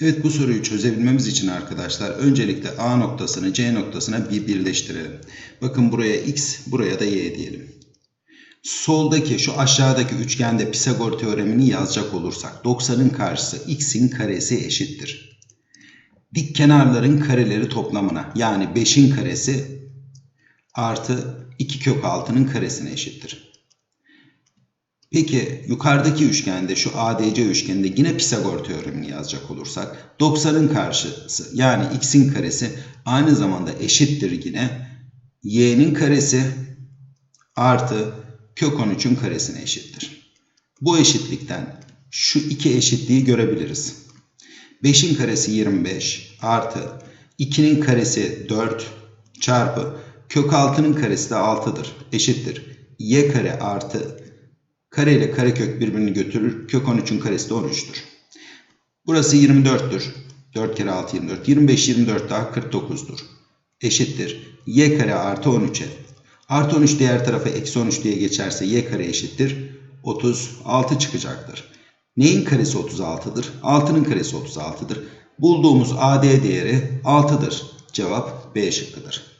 Evet bu soruyu çözebilmemiz için arkadaşlar öncelikle A noktasını C noktasına bir birleştirelim. Bakın buraya X, buraya da Y diyelim. Soldaki şu aşağıdaki üçgende Pisagor teoremini yazacak olursak 90'ın karşısı X'in karesi eşittir. Dik kenarların kareleri toplamına yani 5'in karesi artı 2 kök 6'nın karesine eşittir. Peki yukarıdaki üçgende şu ADC üçgeninde yine Pisagor teoremini yazacak olursak 90'ın karşısı yani x'in karesi aynı zamanda eşittir yine y'nin karesi artı kök 13'ün karesine eşittir. Bu eşitlikten şu iki eşitliği görebiliriz. 5'in karesi 25 artı 2'nin karesi 4 çarpı kök 6'nın karesi de 6'dır. Eşittir. y kare artı kare ile karekök birbirini götürür. Kök 13'ün karesi de 13'tür. Burası 24'tür. 4 kere 6 24. 25 24 daha 49'dur. Eşittir. y kare artı 13'e. Artı 13 diğer tarafa eksi 13 diye geçerse y kare eşittir. 36 çıkacaktır. Neyin karesi 36'dır? 6'nın karesi 36'dır. Bulduğumuz AD değeri 6'dır. Cevap B şıkkıdır.